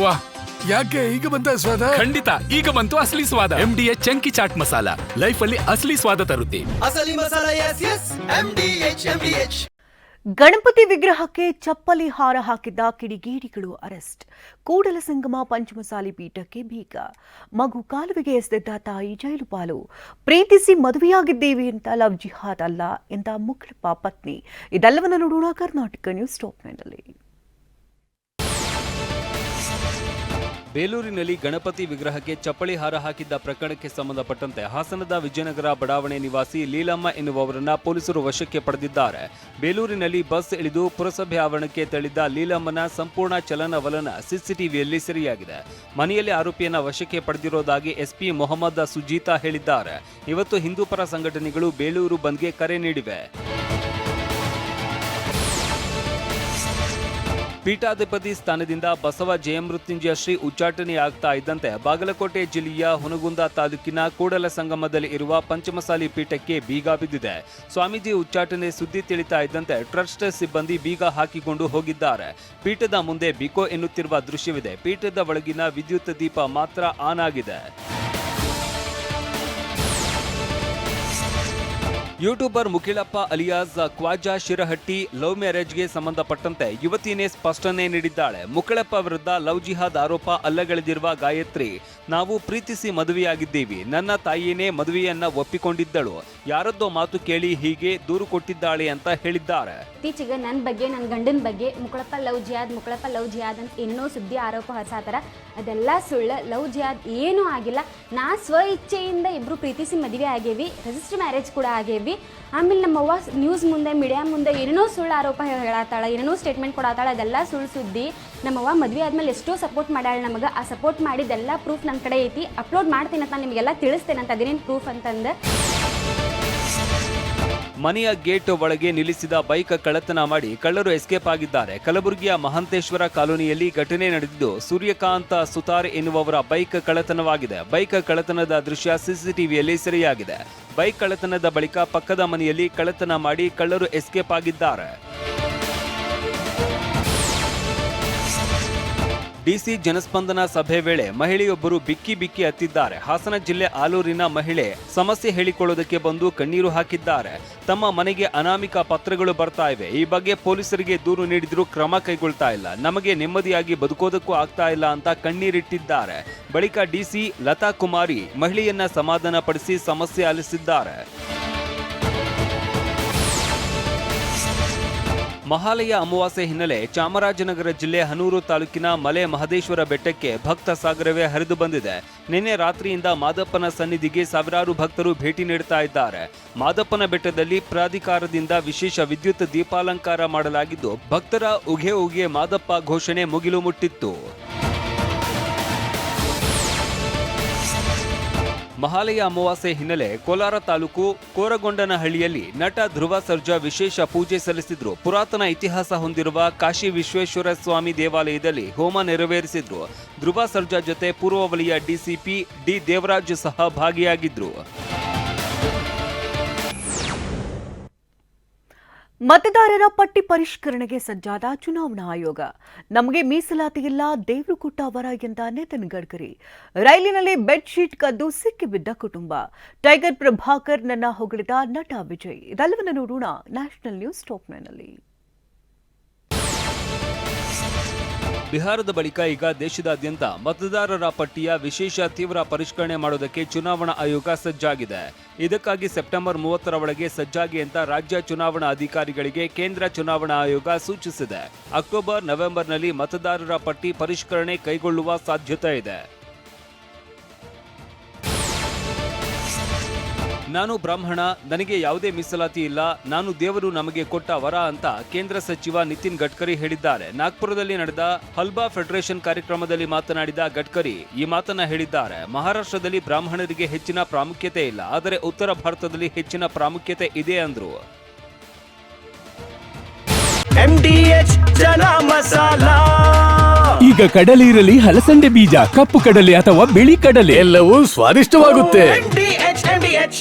ವಾ ಯಾಕೆ ಈಗ ಬಂತ ಸ್ವಾದ ಖಂಡಿತ ಈಗ ಬಂತು ಅಸಲಿ ಸ್ವಾದ. M D chunky chaat masala. Life ಅಲ್ಲಿ ಅಸಲಿ ಸ್ವಾದ ತರುತ್ತೆ. ಅಸಲಿ masala S S H H Ganapati ವಿಗ್ರಹಕ್ಕೆ ಚಪ್ಪಲಿ ಹಾರ ಹಾಕಿದ್ದ ಕಿಡಿಗೇಡಿಗಳು ಅರೆಸ್ಟ್. ಕೂಡಲ ಸಂಗಮ ಪಂಚಮಸಾಲಿ ಪೀಠಕ್ಕೆ ಬೀಗ. ಮಗು ಕಾಲುವೆಗೆ ಎಸೆದಿದ್ದ ತಾಯಿ ಜೈಲು ಪಾಲು ಪ್ರೀತಿಸಿ ಮದುವೆಯಾಗಿದ್ದೇವೆ ಅಂತ ಲವ್ ಜಿಹಾದ್ ಅಲ್ಲ ಎಂದ ಮುಖಳಪ್ಪ ಪತ್ನಿ. ಇದೆಲ್ಲವನ್ನ ನೋಡೋಣ ಕರ್ನಾಟಕ ನ್ಯೂಸ್ ಟಾಪ್ನಲ್ಲಿ ಬೇಲೂರಿನಲ್ಲಿ ಗಣಪತಿ ವಿಗ್ರಹಕ್ಕೆ ಚಪ್ಪಳಿ ಹಾರ ಹಾಕಿದ್ದ ಪ್ರಕರಣಕ್ಕೆ ಸಂಬಂಧಪಟ್ಟಂತೆ ಹಾಸನದ ವಿಜಯನಗರ ಬಡಾವಣೆ ನಿವಾಸಿ ಲೀಲಮ್ಮ ಎನ್ನುವವರನ್ನ ಪೊಲೀಸರು ವಶಕ್ಕೆ ಪಡೆದಿದ್ದಾರೆ. ಬೇಲೂರಿನಲ್ಲಿ ಬಸ್ ಇಳಿದು ಪುರಸಭೆ ಆವರಣಕ್ಕೆ ತೆರಳಿದ್ದ ಲೀಲಮ್ಮನ ಸಂಪೂರ್ಣ ಚಲನವಲನ ಸಿಸಿಟಿವಿಯಲ್ಲಿ ಸೆರೆಯಾಗಿದೆ. ಮನೆಯಲ್ಲಿ ಆರೋಪಿಯನ್ನ ವಶಕ್ಕೆ ಪಡೆದಿರೋದಾಗಿ ಎಸ್ಪಿ ಮೊಹಮ್ಮದ್ ಸುಜೀತಾ ಹೇಳಿದ್ದಾರೆ. ಇವತ್ತು ಹಿಂದೂಪರ ಸಂಘಟನೆಗಳು ಬೇಲೂರು ಬಂದ್ಗೆ ಕರೆ ನೀಡಿವೆ. ಪೀಠಾಧಿಪತಿ ಸ್ಥಾನದಿಂದ ಬಸವ ಜಯಮೃತ್ಯುಂಜಯ ಶ್ರೀ ಉಚ್ಚಾಟನೆ ಆಗ್ತಾ ಇದ್ದಂತೆ ಬಾಗಲಕೋಟೆ ಜಿಲ್ಲೆಯ ಹುನಗುಂದ ತಾಲೂಕಿನ ಕೂಡಲ ಸಂಗಮದಲ್ಲಿ ಇರುವ ಪಂಚಮಸಾಲಿ ಪೀಠಕ್ಕೆ ಬೀಗ ಬಿದ್ದಿದೆ. ಸ್ವಾಮೀಜಿ ಉಚ್ಚಾಟನೆ ಸುದ್ದಿ ತಿಳಿತಾ ಇದ್ದಂತೆ ಟ್ರಸ್ಟ್ ಸಿಬ್ಬಂದಿ ಬೀಗ ಹಾಕಿಕೊಂಡು ಹೋಗಿದ್ದಾರೆ. ಪೀಠದ ಮುಂದೆ ಬಿಕೋ ಎನ್ನುತ್ತಿರುವ ದೃಶ್ಯವಿದೆ. ಪೀಠದ ಒಳಗಿನ ವಿದ್ಯುತ್ ದೀಪ ಮಾತ್ರ ಆನ್ ಆಗಿದೆ. YouTuber Mukhilappa alias Khwaja Shirahatti love ಮ್ಯಾರೇಜ್ಗೆ ಸಂಬಂಧಪಟ್ಟಂತೆ ಯುವತಿನೇ ಸ್ಪಷ್ಟನೆ ನೀಡಿದ್ದಾಳೆ. ಮುಖಿಲಪ್ಪ ವಿರುದ್ಧ ಲವ್ ಜಿಹಾದ್ ಆರೋಪ ಅಲ್ಲಗಳೆದಿರುವ ಗಾಯತ್ರಿ, ನಾವು ಪ್ರೀತಿಸಿ ಮದುವೆಯಾಗಿದ್ದೀವಿ. ನನ್ನ ತಾಯಿಯೇ ಮದುವೆಯನ್ನ ಒಪ್ಪಿಕೊಂಡಿದ್ದಳು. ಯಾರದ್ದೋ ಮಾತು ಕೇಳಿ ಹೀಗೆ ದೂರು ಕೊಟ್ಟಿದ್ದಾಳೆ ಅಂತ ಹೇಳಿದ್ದಾರೆ. ಇತ್ತೀಚೆಗೆ ನನ್ನ ಬಗ್ಗೆ ನನ್ನ ಗಂಡನ ಬಗ್ಗೆ ಮುಕಳಪ್ಪ ಲವ್ ಜಿಯಾದ್ ಮುಕಳಪ್ಪ ಲವ್ ಜಿಯಾದ್ ಅಂತ ಇನ್ನೂ ಸುದ್ದಿ, ಆರೋಪ ಹೊರಸಾತರ ಅದೆಲ್ಲ ಸುಳ್ಳು. ಲವ್ ಜಿಯಾದ್ ಏನೂ ಆಗಿಲ್ಲ. ನಾ ಸ್ವ ಇಚ್ಛೆಯಿಂದ ಇಬ್ರು ಪ್ರೀತಿಸಿ ಮದುವೆ ಆಗೇವಿ. ರಿಜಿಸ್ಟರ್ ಮ್ಯಾರೇಜ್ ಕೂಡ ಆಗೇವಿ. ಆಮೇಲೆ ನಮ್ಮವ್ವ ನ್ಯೂಸ್ ಮುಂದೆ ಮೀಡಿಯಾ ಮುಂದೆ ಏನೇನೋ ಸುಳ್ಳು ಆರೋಪ ಹೇಳತ್ತಾಳ ಏನೇನೋ ಸ್ಟೇಟ್ಮೆಂಟ್ ಕೊಡತ್ತಾಳ ಅದೆಲ್ಲ ಸುಳ್ಳು ಸುದ್ದಿ ನಮ್ಮವ್ವ ಮದುವೆ ಆದಮೇಲೆ ಎಷ್ಟೋ ಸಪೋರ್ಟ್ ಮಾಡ್ಯಾಳ ನಮಗೆ. ಆ ಸಪೋರ್ಟ್ ಮಾಡಿದ್ದೆಲ್ಲ ಪ್ರೂಫ್ ನನ್ನ ಕಡೆ ಐತಿ. ಅಪ್ಲೋಡ್ ಮಾಡ್ತೀನಿ ನಿಮಗೆಲ್ಲ ತಿಳಿಸ್ತೇನೆ ಅಂತ ಅದೇನೇನು ಪ್ರೂಫ್ ಅಂತಂದು. ಮನೆಯ ಗೇಟ್ ಒಳಗೆ ನಿಲ್ಲಿಸಿದ ಬೈಕ್ ಕಳ್ಳತನ ಮಾಡಿ ಕಳ್ಳರು ಎಸ್ಕೇಪ್ ಆಗಿದ್ದಾರೆ. ಕಲಬುರಗಿಯ ಮಹಂತೇಶ್ವರ ಕಾಲೋನಿಯಲ್ಲಿ ಘಟನೆ ನಡೆದಿದ್ದು, ಸೂರ್ಯಕಾಂತ ಸುತಾರ್ ಎನ್ನುವವರ ಬೈಕ್ ಕಳ್ಳತನವಾಗಿದೆ. ಬೈಕ್ ಕಳ್ಳತನದ ದೃಶ್ಯ ಸಿಸಿಟಿವಿಯಲ್ಲಿ ಸೆರೆಯಾಗಿದೆ. ಬೈಕ್ ಕಳ್ಳತನದ ಬಳಿಕ ಪಕ್ಕದ ಮನೆಯಲ್ಲಿ ಕಳ್ಳತನ ಮಾಡಿ ಕಳ್ಳರು ಎಸ್ಕೇಪ್ ಆಗಿದ್ದಾರೆ. ಡಿಸಿ ಜನಸ್ಪಂದನ ಸಭೆ ವೇಳೆ ಮಹಿಳೆಯೊಬ್ಬರು ಬಿಕ್ಕಿ ಬಿಕ್ಕಿ ಹತ್ತಿದ್ದಾರೆ. ಹಾಸನ ಜಿಲ್ಲೆ ಆಲೂರಿನ ಮಹಿಳೆ ಸಮಸ್ಯೆ ಹೇಳಿಕೊಳ್ಳೋದಕ್ಕೆ ಬಂದು ಕಣ್ಣೀರು ಹಾಕಿದ್ದಾರೆ. ತಮ್ಮ ಮನೆಗೆ ಅನಾಮಿಕ ಪತ್ರಗಳು ಬರ್ತಾ ಇವೆ. ಈ ಬಗ್ಗೆ ಪೊಲೀಸರಿಗೆ ದೂರು ನೀಡಿದರೂ ಕ್ರಮ ಕೈಗೊಳ್ತಾ ಇಲ್ಲ. ನಮಗೆ ನೆಮ್ಮದಿಯಾಗಿ ಬದುಕೋದಕ್ಕೂ ಆಗ್ತಾ ಇಲ್ಲ ಅಂತ ಕಣ್ಣೀರಿಟ್ಟಿದ್ದಾರೆ. ಬಳಿಕ ಡಿಸಿ ಲತಾ ಕುಮಾರಿ ಮಹಿಳೆಯನ್ನ ಸಮಾಧಾನ ಪಡಿಸಿ ಸಮಸ್ಯೆ ಆಲಿಸಿದ್ದಾರೆ. ಮಹಾಲಯ ಅಮಾವಾಸ್ಯೆ ಹಿನ್ನೆಲೆ ಚಾಮರಾಜನಗರ ಜಿಲ್ಲೆ ಹನೂರು ತಾಲೂಕಿನ ಮಲೆ ಮಹದೇಶ್ವರ ಬೆಟ್ಟಕ್ಕೆ ಭಕ್ತ ಸಾಗರವೇ ಹರಿದು ಬಂದಿದೆ. ನಿನ್ನೆ ರಾತ್ರಿಯಿಂದ ಮಾದಪ್ಪನ ಸನ್ನಿಧಿಗೆ ಸಾವಿರಾರು ಭಕ್ತರು ಭೇಟಿ ನೀಡುತ್ತಾ ಇದ್ದಾರೆ. ಮಾದಪ್ಪನ ಬೆಟ್ಟದಲ್ಲಿ ಪ್ರಾಧಿಕಾರದಿಂದ ವಿಶೇಷ ವಿದ್ಯುತ್ ದೀಪಾಲಂಕಾರ ಮಾಡಲಾಗಿದ್ದು, ಭಕ್ತರ ಉಗೆ ಉಗೆ ಮಾದಪ್ಪ ಘೋಷಣೆ ಮುಗಿಲು ಮುಟ್ಟಿತ್ತು. ಮಹಾಲಯ ಅಮಾವಾಸ್ಯೆ ಹಿನ್ನೆಲೆ ಕೋಲಾರ ತಾಲೂಕು ಕೋರಗೊಂಡನಹಳ್ಳಿಯಲ್ಲಿ ನಟ ಧ್ರುವ ಸರ್ಜಾ ವಿಶೇಷ ಪೂಜೆ ಸಲ್ಲಿಸಿದ್ರು. ಪುರಾತನ ಇತಿಹಾಸ ಹೊಂದಿರುವ ಕಾಶಿ ವಿಶ್ವೇಶ್ವರ ಸ್ವಾಮಿ ದೇವಾಲಯದಲ್ಲಿ ಹೋಮ ನೆರವೇರಿಸಿದ್ರು. ಧ್ರುವ ಸರ್ಜಾ ಜೊತೆ ಪೂರ್ವ ವಲಯ ಡಿಸಿಪಿ ಡಿ ದೇವರಾಜ್ ಸಹ ಭಾಗಿಯಾಗಿದ್ರು. ಮತದಾರರ ಪಟ್ಟಿ ಪರಿಷ್ಕರಣೆಗೆ ಸಜ್ಜಾದ ಚುನಾವಣಾ ಆಯೋಗ. ನಮಗೆ ಮೀಸಲಾತಿ ಇಲ್ಲ ದೇವರು ಕೊಟ್ಟ ವರ ಎಂದ ನಿತಿನ್ ಗಡ್ಕರಿ. ರೈಲಿನಲ್ಲಿ ಬೆಡ್ಶೀಟ್ ಕದ್ದು ಸಿಕ್ಕಿಬಿದ್ದ ಕುಟುಂಬ. ಟೈಗರ್ ಪ್ರಭಾಕರ್ ನನ್ನ ಹೊಗಳಿದ ನಟ ವಿಜಯ್. ಇದೆಲ್ಲವನ್ನು ನೋಡೋಣ ನ್ಯಾಷನಲ್ ನ್ಯೂಸ್ ಟಾಪ್ನಲ್ಲಿ ಬಿಹಾರದ ಬಳಿಕ ಈಗ ದೇಶದಾದ್ಯಂತ ಮತದಾರರ ಪಟ್ಟಿಯ ವಿಶೇಷ ತೀವ್ರ ಪರಿಷ್ಕರಣೆ ಮಾಡೋದಕ್ಕೆ ಚುನಾವಣಾ ಆಯೋಗ ಸಜ್ಜಾಗಿದೆ. ಇದಕ್ಕಾಗಿ ಸೆಪ್ಟೆಂಬರ್ ಮೂವತ್ತರ ಒಳಗೆ ಸಜ್ಜಾಗಿ ಅಂತ ರಾಜ್ಯ ಚುನಾವಣಾ ಅಧಿಕಾರಿಗಳಿಗೆ ಕೇಂದ್ರ ಚುನಾವಣಾ ಆಯೋಗ ಸೂಚಿಸಿದೆ. ಅಕ್ಟೋಬರ್, ನವೆಂಬರ್ನಲ್ಲಿ ಮತದಾರರ ಪಟ್ಟಿ ಪರಿಷ್ಕರಣೆ ಕೈಗೊಳ್ಳುವ ಸಾಧ್ಯತೆ ಇದೆ. ನಾನು ಬ್ರಾಹ್ಮಣ ನನಗೆ ಯಾವುದೇ ಮೀಸಲಾತಿ ಇಲ್ಲ. ನಾನು ದೇವರು ನಮಗೆ ಕೊಟ್ಟ ವರ ಅಂತ ಕೇಂದ್ರ ಸಚಿವ ನಿತಿನ್ ಗಡ್ಕರಿ ಹೇಳಿದ್ದಾರೆ. ನಾಗ್ಪುರದಲ್ಲಿ ನಡೆದ ಹಲ್ಬಾ ಫೆಡರೇಷನ್ ಕಾರ್ಯಕ್ರಮದಲ್ಲಿ ಮಾತನಾಡಿದ ಗಡ್ಕರಿ ಈ ಮಾತನ್ನ ಹೇಳಿದ್ದಾರೆ. ಮಹಾರಾಷ್ಟ್ರದಲ್ಲಿ ಬ್ರಾಹ್ಮಣರಿಗೆ ಹೆಚ್ಚಿನ ಪ್ರಾಮುಖ್ಯತೆ ಇಲ್ಲ. ಆದರೆ ಉತ್ತರ ಭಾರತದಲ್ಲಿ ಹೆಚ್ಚಿನ ಪ್ರಾಮುಖ್ಯತೆ ಇದೆ ಅಂದ್ರು. ಎಂ ಡಿ ಎಚ್ ಜನ ಮಸಾಲ. ಈಗ ಕಡಲೆ ಇರಲಿ ಹಲಸಂಡೆ ಬೀಜ ಕಪ್ಪು ಕಡಲೆ ಅಥವಾ ಬಿಳಿ ಕಡಲೆ. ಎಲ್ಲವೂ ಸ್ವಾದಿಷ್ಟವಾಗುತ್ತೆ. M D H M D H